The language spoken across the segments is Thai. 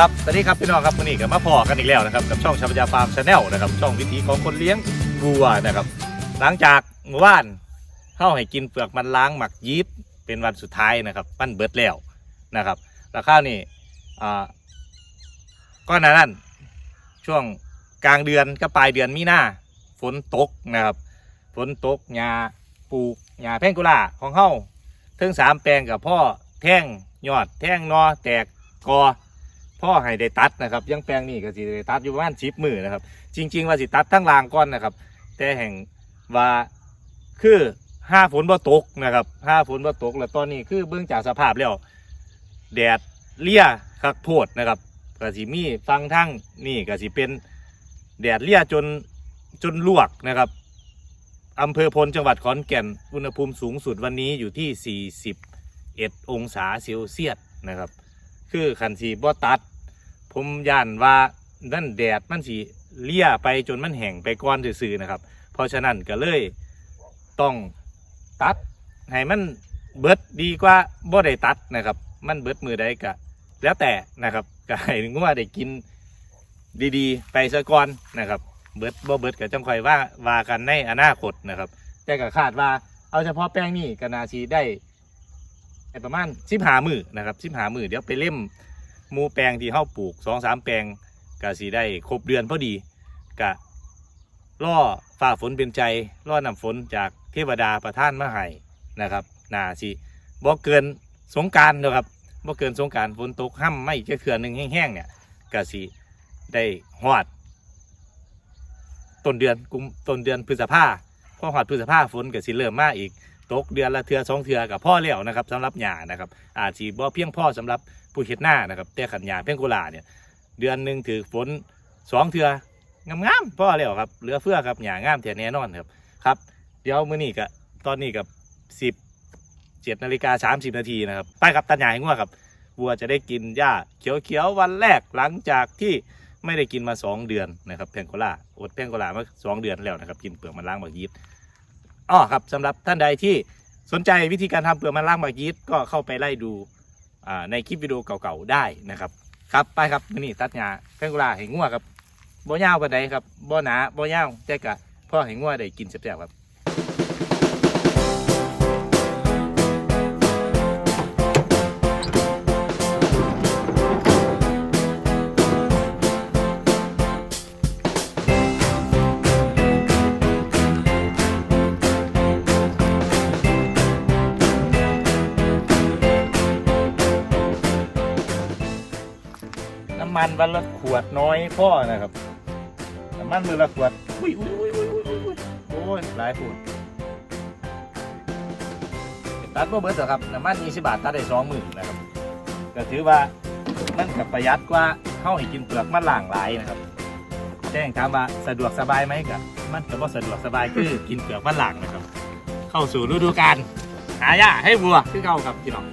ครับสวัสดีครับพี่น้องครับวันนี้ก็มาพอกันอีกแล้วนะครับกับช่องชาปยาฟาร์มชาแนลนะครับช่องวิถีของคนเลี้ยงวัวนะครับ หลังจากเมื่อวานเข้าให้กินเปลือกมันล้างหมักยีบเป็นวันสุดท้ายนะครับมันเบิดแล้วนะครับแล้วข้าวนี่อ่าก็นั้นนั่นช่วงกลางเดือนก็ปลายเดือนมีนาฝนตกนะครับฝนตกหญ้าปลูกหญ้าแพงกุลาของเข้าถึงสามแปลงกับพ่อแท่งยอดแท่งนอแตกกอ พ่อให้ได้ตัดนะครับยังแปลงนี่ก็สิได้ตัดอยู่ประมาณชิปมือนะครับ จริง ๆ ว่าสิตัดทั้งรางก้อนนะครับ แต่แห่งว่าคือห้าฝนบ่ตกนะครับห้าฝนบ่ตก แล้วตอนนี้คือเบื้องจากสภาพแล้วแดดเลี่ยคักโพดนะครับก็สิมีฟังทั้งนี่ก็สิเป็นแดดเลี่ยจนจนลวกนะครับอำเภอพลจังหวัดขอนแก่นอุณหภูมิสูงสุดวันนี้อยู่ที่ 41 องศาเซลเซียสนะครับ คือขันสีบ่ตัด ผมย่านว่านั่นแดดมันสีเลี่ยไปจนมันแห้งไปก้อนซื่อๆนะครับ เพราะฉะนั้นก็เลยต้องตัดให้มันเบิดดีกว่าบ่ได้ตัดนะครับ มันเบิดมือใดก็แล้วแต่นะครับก็ให้งัวได้กินดีๆ ไปซะก่อนนะครับ เบิดบ่เบิดก็จังค่อยว่าว่ากันในอนาคตนะครับ แต่ก็คาดว่าเอาเฉพาะแป้งนี่ก็นาชีได้ประมาณสิบหามือนะครับสิบหามือเดี๋ยวไปเล่ม หมูแปลงที่เฮาปลูกสองสามแปลงก็สีได้ครบเดือนพอดีกะล่อฝ่าฝนเป็นใจล่อนำฝนจากเทวดาประท่านมาให้นะครับนาสิบ่เกินสงการนะครับบ่เกินสงการฝนตกห้ำไม่แค่เขื่อนหนึ่งแห้งๆเนี่ยก็สิได้หอดต้นเดือนกุมต้นเดือนพฤษภาพอหอดพฤษภาฝนก็สิเริ่มมาอีก ตกเดือนละเทือสองเทือกับพ่อแล้วนะครับสำหรับหญ้านะครับอาจจะบ่เพียงพ่อสำหรับผู้เฮ็ดหน้านะครับแต่ขันหญ้าเพียงกุหลาเนี่ยเดือนหนึ่งถือฝนสองเทืองามๆพ่อแล้วครับเหลือเฟือครับหญ้างามแท้แน่นอนครับครับ เดี๋ยวมื้อนี้ก็ตอนนี้กับสิบเจ็ดนาฬิกาสามสิบนาทีนะครับไปครับตัดหญ้าให้งัวครับวัวจะได้กินหญ้าเขียวๆวันแรกหลังจากที่ไม่ได้กินมาสองเดือนนะครับแพงโกลาอดแพงโกลามาสองเดือนแล้วนะครับ กินเปลือกมันล้างบางยีบ อ้อครับสำหรับท่านใดที่สนใจวิธีการทำเปลือกมันล่างหมากยีสต์ก็เข้าไปไล่ดูอ่าในคลิปวิดีโอเก่าๆได้นะครับครับไปครับมื้อนี่ตัดหญ้าแพงกุลาให้งัวครับบ่ยาวปานใดครับบ่หนาบ่ยาวแต่กะพ่อให้งัวได้กินแซ่บๆครับ มันวันละขวดน้อยพ่อนะครับน้ำมันมือละขวดอุ้ยอุ้ยอุ้ยอุ้ยอุ้ยอุ้ยโอ้ยหลายขวดตัดบ่เบิดหรอกครับน้ำมัน20บบาทตัดได้สองหมื่นนะครับก็ถือว่ามันกับประหยัดกว่าเข้าให้กินเปลือกมันล่างหลายนะครับแจ้งถามว่าสะดวกสบายไหมกับมันก็บ่สะดวกสบายคือกินเปลือกมันหลังนะครับ เข้าสู่ฤดูกาลหาหญ้าให้วัวคือเก่าครับพี่น้อง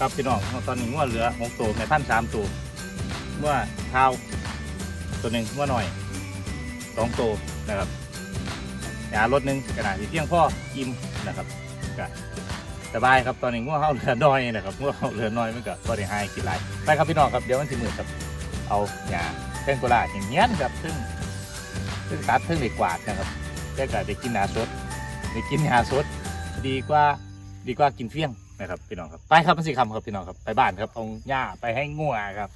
ครับพี่น้องตอนนี้งัวเหลือหกตัวแม่พันสามตัวงัวเท้าตัวหนึ่งงัวหน่อยสองตัวนะครับยารถหนึ่งกระดาษที่เพียงพ่ออิ่มนะครับก็สบายครับตอนนี้งัวเฮาเหลือน้อยนะครับงัวเฮาเหลือน้อยมันก็บ่ได้หายกินหลายไปครับพี่น้องครับเดี๋ยวมันสิมืดครับเอาหญ้าเส้นโกลาอย่างเงี้ยครับซึ่งซึ่งตัดซึ่งได้กวาดนะครับแต่ก็ได้กินหาสดได้กินหาสดดีกว่าดีกว่ากินเฟี้ยง นะครับพี่น้องครับไปครับมันสิคำครับพี่น้องครับไปบ้านครับเอาหญ้าไปให้งัวครับ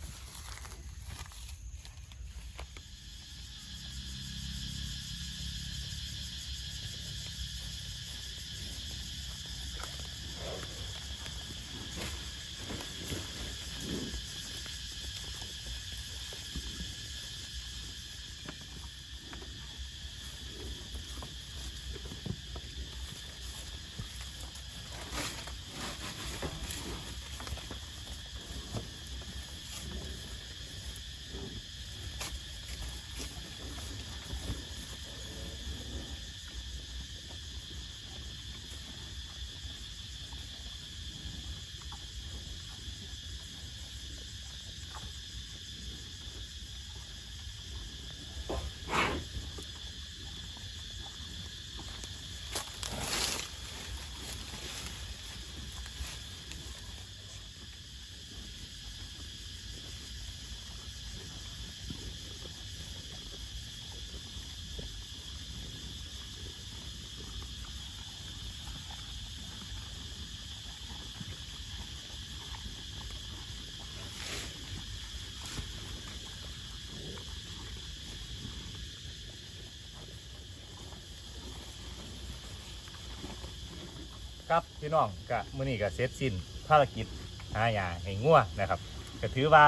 ครับพี่น้องกะมื้อนี้ก็เสร็จสิ้นภารกิจหาหญ้าให้งัวนะครับก็ถือว่า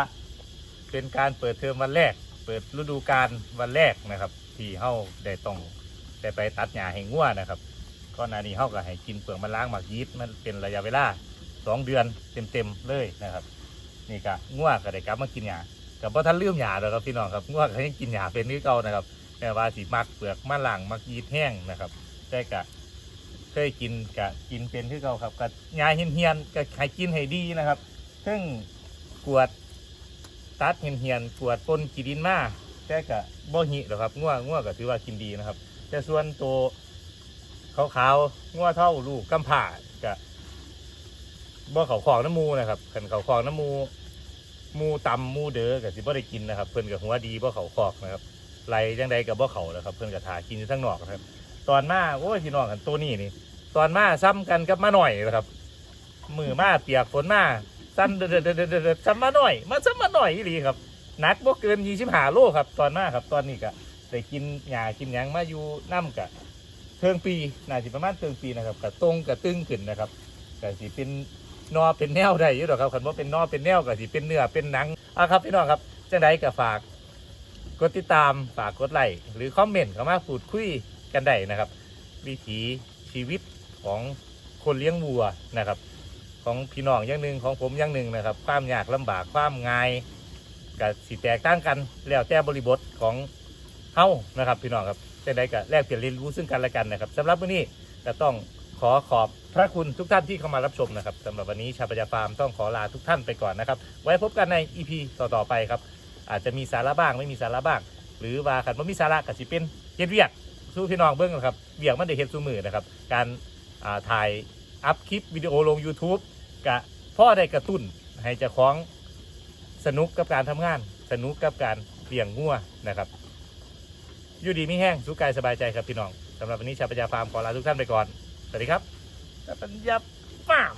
เป็นการเปิดเทอมวันแรก เปิดฤดูกาลวันแรกนะครับ ที่เฮาได้ต้องได้ไปตัดหญ้าให้งัวนะครับก่อนานี้เฮาก็ให้กินเปลือกมันล้างหมักยีสต์มันเป็นระยะเวลาสองเดือนเต็มๆเลยนะครับ นี่ก็งัวก็ได้กลับมากินหญ้ากับพ่ทันลืมหญ้าแล้วครับพี่น้องครับงัวก็ยังกินหญ้าเป็นนี่เก่านะครับแต่ว่าสิมักเปลือกมันล้างมักยีสต์แห้งนะครับแต่กะ เคยกินกะกินเป็นที่เขาครับกับยาเฮียนเฮียนๆก็ให้กินให้ดีนะครับ ซึ่งกวดตัดเฮียนเฮียนๆกวดปนกีดินมาแต่กะบ่หิหรอกครับง่วง่วก็ถือว่ากินดีนะครับ แต่ส่วนตัวขาวๆง่วเท่าลูกกำผ่ากะบ่เขาของน้ำมูนะครับขันเขาของน้ำมูมูตำมูเด้อกับสิบ่ได้กินนะครับ เพิ่นกับหัวดีบ่เขาคอกนะครับไหลจังใดกับบ่เขานะครับ เพิ่นกับทากินอยู่ทั้งนอกนะครับ ตอนมาโอ้ยพี่น้องกันตัวนี้นี่ ตอนมาซ้ำกันกับมาหน่อยนะครับ มือมาเปียกฝนมาซ้ำเด็ดเด็ดเด็ดเด็ดซ้ำมาหน่อย มาซ้ำมาหน่อยอีหลีครับนักบ่เกินยี่สิบห้าโลครับ ตอนมาครับ ตอนนี้ก็ได้กินหญ้ากินหยังมาอยู่น้ำกะเทิงปีน่าจะประมาณเทิงปีนะครับกะตรงกะตึงขึ้นนะครับกะสิเป็นนอเป็นแนวได้อยู่หรอกครับคันว่าเป็นนอเป็นแนวกะสิเป็นเนื้อเป็นหนังอะครับพี่น้องครับจังใดก็ฝากกดติดตามฝากกดไลค์หรือคอมเมนต์เข้ามาพูดคุย กันได้นะครับ วิถีชีวิตของคนเลี้ยงวัวนะครับ ของพี่น้องอย่างหนึ่งของผมอย่างหนึ่งนะครับ ความยากลำบากความง่ายกับสิแตกต่างกันแล้วแต่บริบทของเฮานะครับพี่น้องครับแต่ใดก็แลกเปลี่ยนเรียนรู้ซึ่งกันและกันนะครับสำหรับวันนี้จะต้องขอขอบพระคุณทุกท่านที่เข้ามารับชมนะครับสำหรับวันนี้ชาปยาฟาร์มต้องขอลาทุกท่านไปก่อนนะครับ ไว้พบกันใน EP ต่อๆไปครับ อาจจะมีสาระบ้างไม่มีสาระบ้าง หรือว่าขันว่ามีสาระก็สิเป็นเฮ็ดเวียก สู้พี่น้องเบิ้งนะครับเวียกมันได้เห็นสู้มือนะครับ การาถ่ายอัพคลิปวิดีโอลง YouTube กะพ่อได้กระตุ้นให้เจ้าของสนุกกับการทำงาน สนุกกับการเลี้ยงงัวนะครับ อยู่ดีไม่แห้งสู้กายสบายใจครับพี่น้องสำหรับวันนี้ชาวปัญญาฟาร์มขอลาทุกท่านไปก่อน สวัสดีครับชาปัญญาฟาร์ม